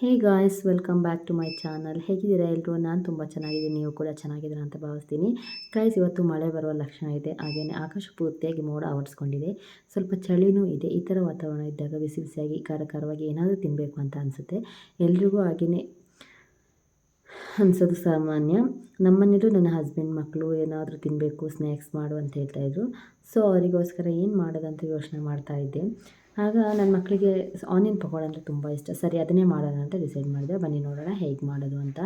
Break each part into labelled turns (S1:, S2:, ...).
S1: Hey guys welcome back to my channel ಹೇಗಿದ್ದೀರಾ ಎಲ್ಲರೂ ನಾನು ತುಂಬ ಚೆನ್ನಾಗಿದ್ದೀನಿ. ನೀವು ಕೂಡ ಚೆನ್ನಾಗಿದ್ದೀರಾ ಅಂತ ಭಾವಿಸ್ತೀನಿ. ಗಾಯ್ಸ್ ಇವತ್ತು ಮಳೆ ಬರುವ ಲಕ್ಷಣ ಇದೆ. ಹಾಗೆಯೇ ಆಕಾಶ ಪೂರ್ತಿಯಾಗಿ ಮೋಡ ಆವರಿಸ್ಕೊಂಡಿದೆ. ಸ್ವಲ್ಪ ಚಳಿನೂ ಇದೆ. ಈ ಥರ ವಾತಾವರಣ ಇದ್ದಾಗ ಬಿಸಿ ಬಿಸಿಯಾಗಿ ಕಾರಕಾರವಾಗಿ ಏನಾದರೂ ತಿನ್ನಬೇಕು ಅಂತ ಅನಿಸುತ್ತೆ. ಎಲ್ರಿಗೂ ಹಾಗೆಯೇ ಅನಿಸೋದು ಸಾಮಾನ್ಯ. ನಮ್ಮನೇಲೂ ನನ್ನ ಹಸ್ಬೆಂಡ್ ಮಕ್ಕಳು ಏನಾದರೂ ತಿನ್ನಬೇಕು ಸ್ನ್ಯಾಕ್ಸ್ ಮಾಡು ಅಂತ ಹೇಳ್ತಾಯಿದ್ರು ಸೊ ಅವರಿಗೋಸ್ಕರ ಏನು ಮಾಡೋದಂತ ಯೋಚನೆ ಮಾಡ್ತಾಯಿದ್ದೆ ಆಗ ನನ್ನ ಮಕ್ಕಳಿಗೆ ಆನಿಯನ್ ಪಕೋಡ ಅಂದರೆ ತುಂಬ ಇಷ್ಟ. ಸರಿ, ಅದನ್ನೇ ಮಾಡೋಣ ಅಂತ ಡಿಸೈಡ್ ಮಾಡಿದೆ. ಬನ್ನಿ ನೋಡೋಣ ಹೇಗೆ ಮಾಡೋದು ಅಂತ.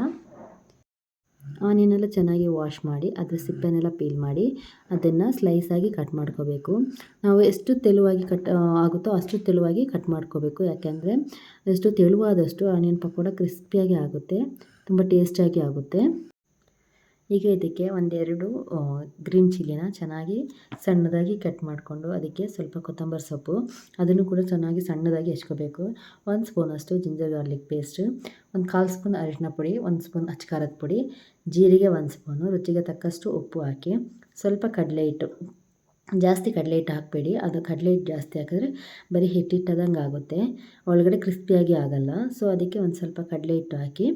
S1: ಆನಿಯನೆಲ್ಲ ಚೆನ್ನಾಗಿ ವಾಶ್ ಮಾಡಿ, ಅದರ ಸಿಪ್ಪೆನೆಲ್ಲ ಪೀಲ್ ಮಾಡಿ, ಅದನ್ನು ಸ್ಲೈಸಾಗಿ ಕಟ್ ಮಾಡ್ಕೋಬೇಕು. ನಾವು ಎಷ್ಟು ತೆಳುವಾಗಿ ಕಟ್ ಆಗುತ್ತೋ ಅಷ್ಟು ತೆಳುವಾಗಿ ಕಟ್ ಮಾಡ್ಕೋಬೇಕು. ಯಾಕೆಂದರೆ ಎಷ್ಟು ತೆಳುವಾದಷ್ಟು ಆನಿಯನ್ ಪಕೋಡ ಕ್ರಿಸ್ಪಿಯಾಗಿ ಆಗುತ್ತೆ, ತುಂಬ ಟೇಸ್ಟಿಯಾಗಿ ಆಗುತ್ತೆ. ಈಗ ಇದಕ್ಕೆ ಒಂದೆರಡು ಗ್ರೀನ್ ಚಿಲ್ಲಿನ ಚೆನ್ನಾಗಿ ಸಣ್ಣದಾಗಿ ಕಟ್ ಮಾಡಿಕೊಂಡು ಅದಕ್ಕೆ ಸ್ವಲ್ಪ ಕೊತ್ತಂಬರಿ ಸೊಪ್ಪು, ಅದನ್ನು ಕೂಡ ಚೆನ್ನಾಗಿ ಸಣ್ಣದಾಗಿ ಹೆಚ್ಕೋಬೇಕು ಒಂದು ಸ್ಪೂನಷ್ಟು ಜಿಂಜರ್ ಗಾರ್ಲಿಕ್ ಪೇಸ್ಟ್ ಒಂದು ಕಾಲು ಸ್ಪೂನ್ ಅರಿಶಿನ ಪುಡಿ, ಒಂದು ಸ್ಪೂನ್ ಅಚ್ಕಾರದ ಪುಡಿ, ಜೀರಿಗೆ ಒಂದು ಸ್ಪೂನು ರುಚಿಗೆ ತಕ್ಕಷ್ಟು ಉಪ್ಪು ಹಾಕಿ ಸ್ವಲ್ಪ ಕಡಲೆ ಹಿಟ್ಟು. ಜಾಸ್ತಿ ಕಡಲೆ ಹಿಟ್ಟು ಹಾಕಬೇಡಿ, ಅದು ಕಡಲೆ ಹಿಟ್ಟು ಜಾಸ್ತಿ ಹಾಕಿದ್ರೆ ಬರೀ ಹಿಟ್ಟಿಟ್ಟದಂಗೆ ಆಗುತ್ತೆ ಒಳಗಡೆ ಕ್ರಿಸ್ಪಿಯಾಗಿ ಆಗೋಲ್ಲ ಸೊ ಅದಕ್ಕೆ ಒಂದು ಸ್ವಲ್ಪ ಕಡಲೆ ಹಿಟ್ಟು ಹಾಕಿ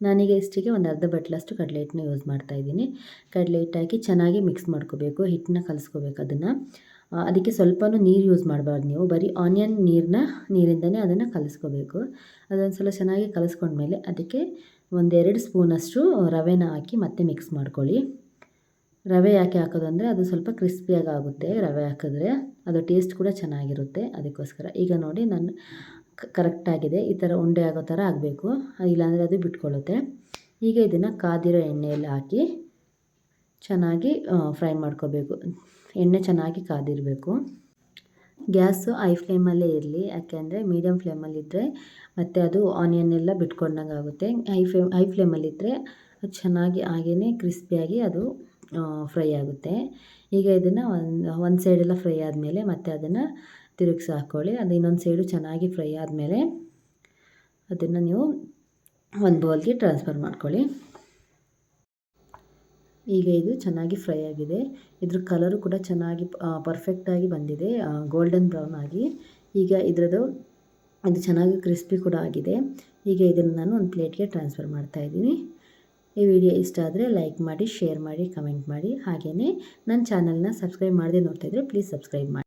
S1: ನಾನೀಗ ಇಷ್ಟಿಗೆ ಒಂದು ಅರ್ಧ ಬಟ್ಲಷ್ಟು ಕಡಲೆ ಹಿಟ್ಟನ್ನ ಯೂಸ್ ಮಾಡ್ತಾಯಿದ್ದೀನಿ ಕಡಲೆ ಹಿಟ್ಟು ಹಾಕಿ ಚೆನ್ನಾಗಿ ಮಿಕ್ಸ್ ಮಾಡ್ಕೋಬೇಕು, ಹಿಟ್ಟನ್ನ ಕಲಿಸ್ಕೋಬೇಕು ಅದನ್ನು. ಅದಕ್ಕೆ ಸ್ವಲ್ಪನೂ ನೀರು ಯೂಸ್ ಮಾಡಬಾರ್ದು ನೀವು. ಬರೀ ಆನಿಯನ್ ನೀರನ್ನ ನೀರಿಂದನೇ ಅದನ್ನು ಕಲಿಸ್ಕೋಬೇಕು. ಅದೊಂದು ಸಲ ಚೆನ್ನಾಗಿ ಕಲಿಸ್ಕೊಂಡ್ಮೇಲೆ ಅದಕ್ಕೆ ಒಂದೆರಡು ಸ್ಪೂನಷ್ಟು ರವೆನ ಹಾಕಿ ಮತ್ತೆ ಮಿಕ್ಸ್ ಮಾಡ್ಕೊಳ್ಳಿ. ರವೆ ಯಾಕೆ ಹಾಕೋದು ಅಂದರೆ ಅದು ಸ್ವಲ್ಪ ಕ್ರಿಸ್ಪಿಯಾಗಿ ಆಗುತ್ತೆ ರವೆ ಹಾಕಿದ್ರೆ. ಅದು ಟೇಸ್ಟ್ ಕೂಡ ಚೆನ್ನಾಗಿರುತ್ತೆ ಅದಕ್ಕೋಸ್ಕರ. ಈಗ ನೋಡಿ ನಾನು ಕರೆಕ್ಟಾಗಿದೆ ಈ ಥರ ಉಂಡೆ ಆಗೋ ಥರ ಆಗಬೇಕು. ಇಲ್ಲಾಂದರೆ ಅದು ಬಿಟ್ಕೊಳ್ಳುತ್ತೆ. ಈಗ ಇದನ್ನು ಕಾದಿರೋ ಎಣ್ಣೆಯಲ್ಲಿ ಹಾಕಿ ಚೆನ್ನಾಗಿ ಫ್ರೈ ಮಾಡ್ಕೋಬೇಕು. ಎಣ್ಣೆ ಚೆನ್ನಾಗಿ ಕಾದಿರಬೇಕು. ಗ್ಯಾಸು ಐ ಫ್ಲೇಮಲ್ಲೇ ಇರಲಿ. ಯಾಕೆಂದರೆ ಮೀಡಿಯಮ್ ಫ್ಲೇಮಲ್ಲಿದ್ದರೆ ಮತ್ತು ಅದು ಆನಿಯನ್ ಎಲ್ಲ ಬಿಟ್ಕೊಂಡಂಗೆ ಆಗುತ್ತೆ ಐ ಫ್ಲೇಮ್ ಐ ಫ್ಲೇಮಲ್ಲಿದ್ದರೆ ಅದು ಚೆನ್ನಾಗಿ ಹಾಗೆಯೇ ಕ್ರಿಸ್ಪಿಯಾಗಿ ಅದು ಫ್ರೈ ಆಗುತ್ತೆ. ಈಗ ಇದನ್ನು ಒಂದು ಒಂದು ಸೈಡೆಲ್ಲ ಫ್ರೈ ಆದಮೇಲೆ ಮತ್ತೆ ಅದನ್ನು ತಿರುಗಿಸಿ ಹಾಕ್ಕೊಳ್ಳಿ ಅದು ಇನ್ನೊಂದು ಸೈಡು ಚೆನ್ನಾಗಿ ಫ್ರೈ ಆದಮೇಲೆ ಅದನ್ನು ನೀವು ಒಂದು ಬೌಲ್ಗೆ ಟ್ರಾನ್ಸ್ಫರ್ ಮಾಡ್ಕೊಳ್ಳಿ. ಈಗ ಇದು ಚೆನ್ನಾಗಿ ಫ್ರೈ ಆಗಿದೆ. ಇದ್ರ ಕಲರು ಕೂಡ ಚೆನ್ನಾಗಿ ಪರ್ಫೆಕ್ಟಾಗಿ ಬಂದಿದೆ. ಗೋಲ್ಡನ್ ಬ್ರೌನ್ ಆಗಿ. ಈಗ ಇದರದ್ದು ಅದು ಚೆನ್ನಾಗಿ ಕ್ರಿಸ್ಪಿ ಕೂಡ ಆಗಿದೆ. ಈಗ ಇದನ್ನು ನಾನು ಒಂದು ಪ್ಲೇಟ್ಗೆ ಟ್ರಾನ್ಸ್ಫರ್ ಮಾಡ್ತಾಯಿದ್ದೀನಿ ಈ ವಿಡಿಯೋ ಇಷ್ಟ ಆದರೆ ಲೈಕ್ ಮಾಡಿ, ಶೇರ್ ಮಾಡಿ, ಕಮೆಂಟ್ ಮಾಡಿ. ಹಾಗೆಯೇ ನನ್ನ ಚಾನಲ್ನ ಸಬ್ಸ್ಕ್ರೈಬ್ ಮಾಡದೆ ನೋಡ್ತಾಯಿದ್ರೆ ಪ್ಲೀಸ್ ಸಬ್ಸ್ಕ್ರೈಬ್ ಮಾಡಿ.